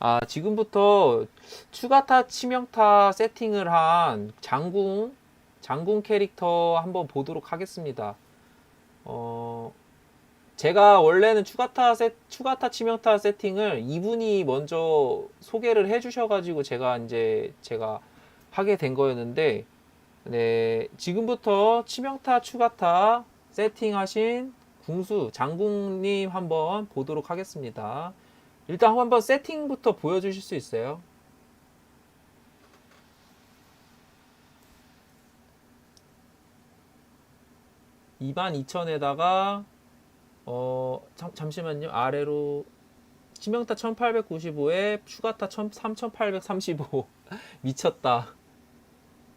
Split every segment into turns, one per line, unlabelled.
아, 지금부터 추가타 치명타 세팅을 한 장궁, 장궁 캐릭터 한번 보도록 하겠습니다. 어, 제가 원래는 추가타 세, 추가타 치명타 세팅을 이분이 먼저 소개를 해주셔가지고 제가 이제 제가 하게 된 거였는데, 네, 지금부터 치명타 추가타 세팅하신 궁수 장궁님 한번 보도록 하겠습니다. 일단 한번 세팅부터 보여주실 수 있어요? (2 2 0 0 0 에다가 어 잠, 잠시만요. 아래로 치명타 1895에 추가타 3835 미쳤다.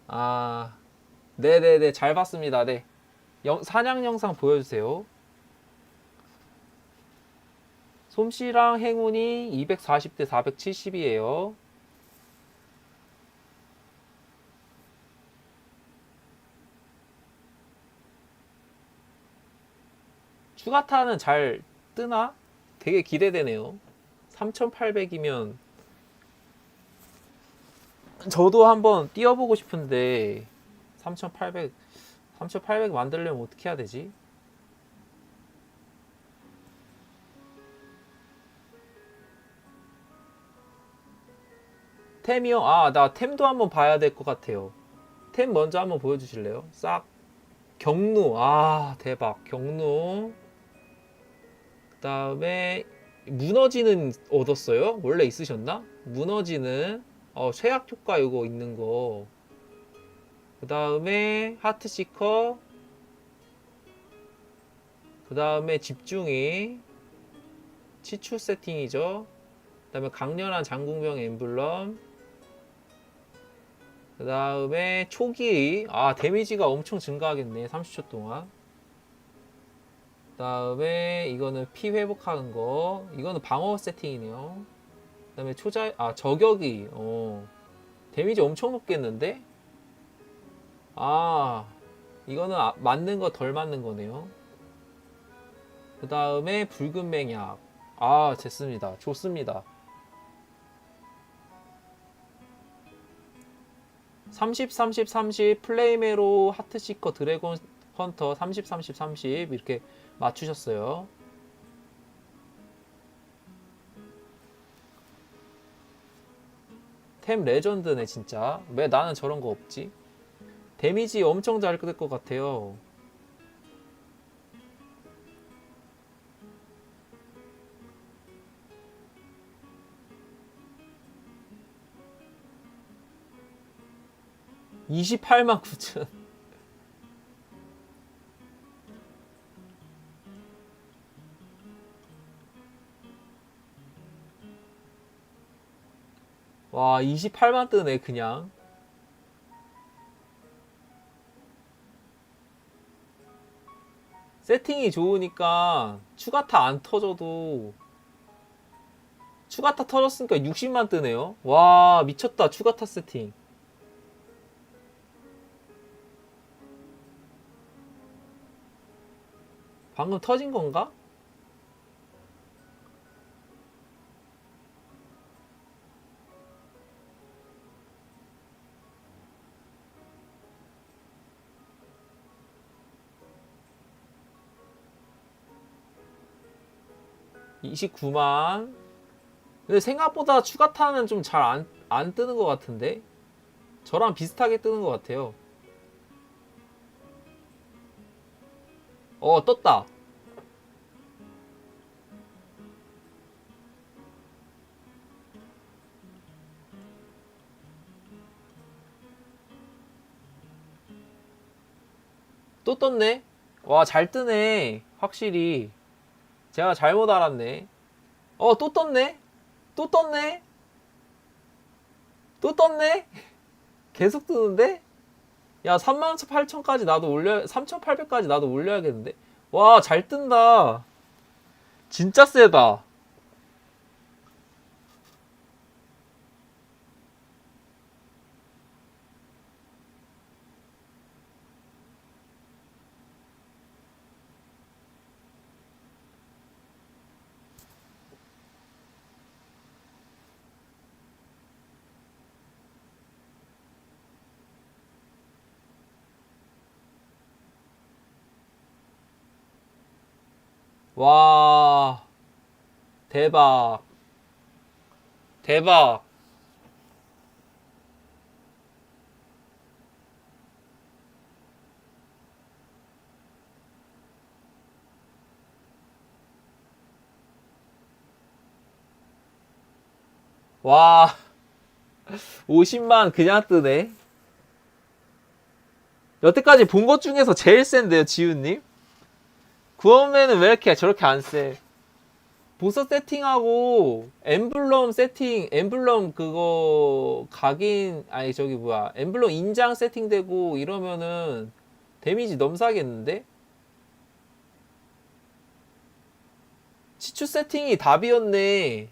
아 네네네. 잘 봤습니다. 네. 영, 사냥 영상 보여주세요 솜씨랑 행운이 240대 470이에요. 추가타는 잘 뜨나? 되게 기대되네요. 3800이면 저도 한번 뛰어보고 싶은데 3800 3800 만들려면 어떻게 해야 되지? 템이요? 아, 나 템도 한번 봐야 될 것 같아요. 템 먼저 한번 보여주실래요? 싹. 경루. 아, 대박. 경루. 그 다음에, 무너지는 얻었어요? 원래 있으셨나? 무너지는, 어, 쇠약 효과 이거 있는 거. 그 다음에, 하트시커. 그 다음에, 집중이. 치추 세팅이죠. 그 다음에 강렬한 장궁병 엠블럼 그 다음에 초기 아 데미지가 엄청 증가하겠네 30초 동안. 그 다음에 이거는 피 회복하는 거. 이거는 방어 세팅이네요. 그 다음에 초자 아 저격이 어. 데미지 엄청 높겠는데? 아 이거는 아, 맞는 거 덜 맞는 거네요. 그 다음에 붉은 맹약. 아 됐습니다. 좋습니다 30, 30, 30 플레이메로 하트시커 드래곤 헌터 30, 30, 30 이렇게 맞추셨어요. 템 레전드네 진짜. 왜 나는 저런 거 없지? 데미지 엄청 잘 끌 것 같아요. (28만 9천) 와 28만 뜨네 그냥. 세팅이 좋으니까 추가타 안 터져도 추가타 터졌으니까 60만 뜨네요. 와 미쳤다 추가타 세팅 방금 터진 건가? (29만) 근데 생각보다 추가 타는 좀 잘 안 안 뜨는 것 같은데? 저랑 비슷하게 뜨는 것 같아요 어 떴다. 또 떴네? 와 잘 뜨네 확실히. 제가 잘못 알았네. 어 또 떴네? 또 떴네? 또 떴네? 계속 뜨는데 야 38,000까지 나도 올려 3,800까지 나도 올려야겠는데? 와 잘 뜬다. 진짜 세다 와 대박. 대박. 와 50만 그냥 뜨네. 여태까지 본 것 중에서 제일 센데요 지훈님 구원맨은 왜 이렇게 저렇게 안 세? 보석 세팅하고 엠블럼 세팅 엠블럼 그거 각인 아니 저기 뭐야 엠블럼 인장 세팅되고 이러면은 데미지 넘사겠는데? 치추 세팅이 답이었네